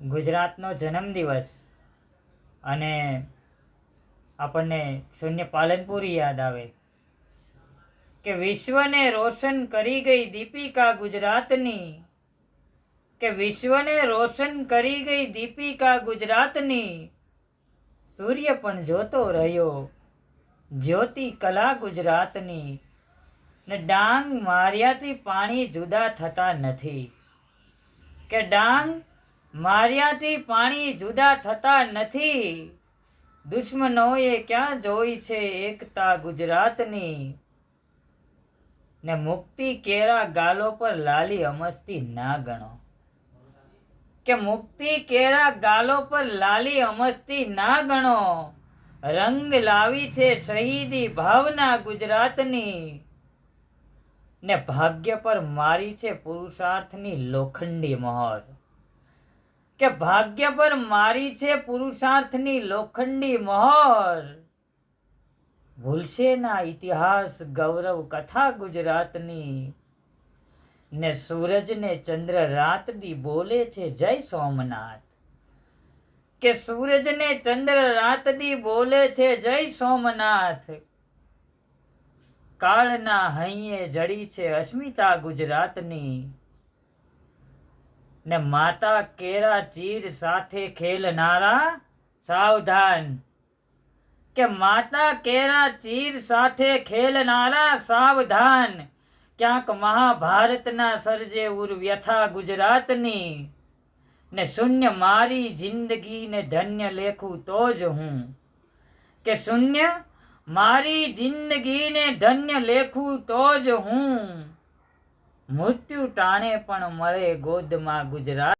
ગુજરાતનો જન્મદિવસ અને આપણને શૂન્ય પાલનપુરી યાદ આવે. કે વિશ્વને રોશન કરી ગઈ દીપિકા ગુજરાતની. કે વિશ્વને રોશન કરી ગઈ દીપિકા ગુજરાતની. સૂર્ય પણ જોતો રહ્યો જ્યોતિ કલા ગુજરાતની. ને ડાંગ માર્યાથી પાણી જુદા થતા નથી. કે ડાંગ માર્યાથી પાણી જુદા થતા નથી. દુશ્મનોએ ક્યાં જોઈ છે એકતા ગુજરાતની? ને મુક્તિ કેરા ગાલો પર લાલી અમસ્તી ના ગણો. કે મુક્તિ કેરા ગાલો પર લાલી અમસ્તી ના ગણો? રંગ લાવી છે શહીદી ભાવના ગુજરાતની. ને ભાગ્ય પર મારી છે પુરુષાર્થની લોખંડી મહોર. કે ભાગ્ય પર મારી છે પુરુષાર્થની લોખંડી મહોર. ભૂલશે ના ઇતિહાસ ગૌરવ કથા ગુજરાતની. ને સૂરજ ને ચંદ્ર રાતડી બોલે છે જય સોમનાથ. કે સૂરજ ને ચંદ્ર રાતડી બોલે છે જય સોમનાથ. કાળના હૈયે જડી છે અસ્મિતા ગુજરાતની. ને માતા કેરા ચીર સાથે ખેલનારા સાવધાન. કે માતા કેરા ચીર સાથે ખેલનારા સાવધાન. ક્યાંક મહાભારતના સર્જે ઉર વ્યથા ગુજરાતની. ને શૂન્ય મારી જિંદગીને ધન્ય લેખું તો જ હું. કે શૂન્ય મારી જિંદગીને ધન્ય લેખું તો જ હું. મૃત્યુ ટાણે પણ મળે ગોદમાં ગુજરાત.